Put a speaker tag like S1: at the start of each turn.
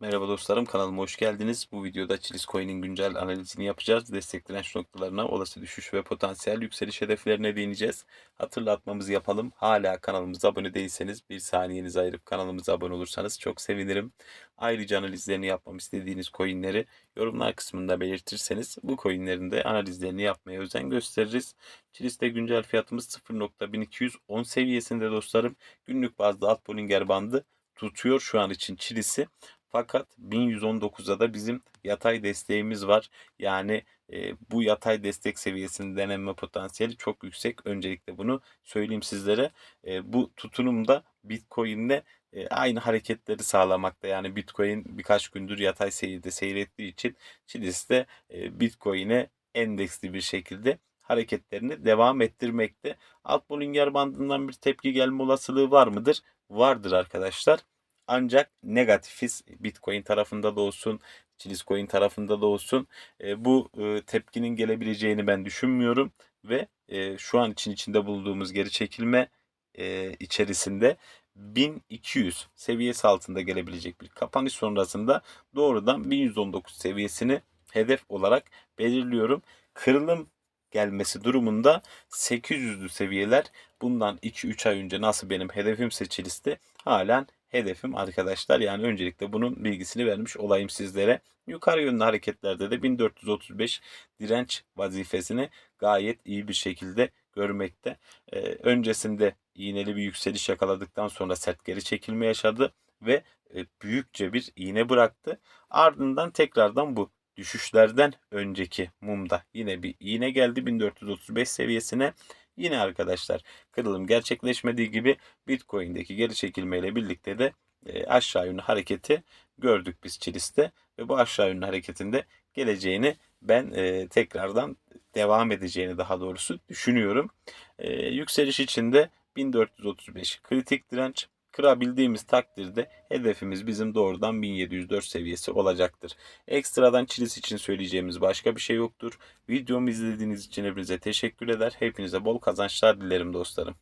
S1: Merhaba dostlarım kanalıma hoş geldiniz. Bu videoda Chilis Coin'in güncel analizini yapacağız. Destek direnç noktalarına, olası düşüş ve potansiyel yükseliş hedeflerine değineceğiz. Hatırlatmamızı yapalım. Hala kanalımıza abone değilseniz bir saniyenizi ayırıp kanalımıza abone olursanız çok sevinirim. Ayrıca analizlerini yapmam istediğiniz coinleri yorumlar kısmında belirtirseniz bu coinlerin de analizlerini yapmaya özen gösteririz. Chilis'te güncel fiyatımız 0.1210 seviyesinde dostlarım. Günlük bazda alt Bollinger bandı tutuyor şu an için Chilis'i. Fakat 1119'da da bizim yatay desteğimiz var. Yani e, bu yatay destek seviyesinin denenme potansiyeli çok yüksek. Öncelikle bunu söyleyeyim sizlere. E, bu tutunumda Bitcoin'le e, aynı hareketleri sağlamakta. Yani Bitcoin birkaç gündür yatay seyirde seyrettiği için Chilis de e, Bitcoin'e endeksli bir şekilde hareketlerini devam ettirmekte. Alt Bollinger bandından bir tepki gelme olasılığı var mıdır? Vardır arkadaşlar. Ancak negatifiz Bitcoin tarafında da olsun, Chilis Coin tarafında da olsun. E, bu e, tepkinin gelebileceğini ben düşünmüyorum ve e, şu an için içinde bulunduğumuz geri çekilme e, içerisinde 1200 seviyesi altında gelebilecek bir kapanış sonrasında doğrudan 1119 seviyesini hedef olarak belirliyorum. Kırılım gelmesi durumunda 800'lü seviyeler bundan 2-3 ay önce nasıl benim hedefim seçiliste halen hedefim arkadaşlar. Yani öncelikle bunun bilgisini vermiş olayım sizlere. Yukarı yönlü hareketlerde de 1435 direnç vazifesini gayet iyi bir şekilde görmekte. Ee, öncesinde iğneli bir yükseliş yakaladıktan sonra sert geri çekilme yaşadı ve e, büyükçe bir iğne bıraktı. Ardından tekrardan bu düşüşlerden önceki mumda yine bir iğne geldi 1435 seviyesine. Yine arkadaşlar kırılım gerçekleşmediği gibi Bitcoin'deki geri çekilmeyle birlikte de e, aşağı yönlü hareketi gördük biz Chilis'te ve bu aşağı yönlü hareketinde geleceğini ben e, tekrardan devam edeceğini daha doğrusu düşünüyorum. E, yükseliş için de 1435 kritik direnç kırabildiğimiz takdirde hedefimiz bizim doğrudan 1704 seviyesi olacaktır. Ekstradan Chilis için söyleyeceğimiz başka bir şey yoktur. Videomu izlediğiniz için hepinize teşekkür eder. Hepinize bol kazançlar dilerim dostlarım.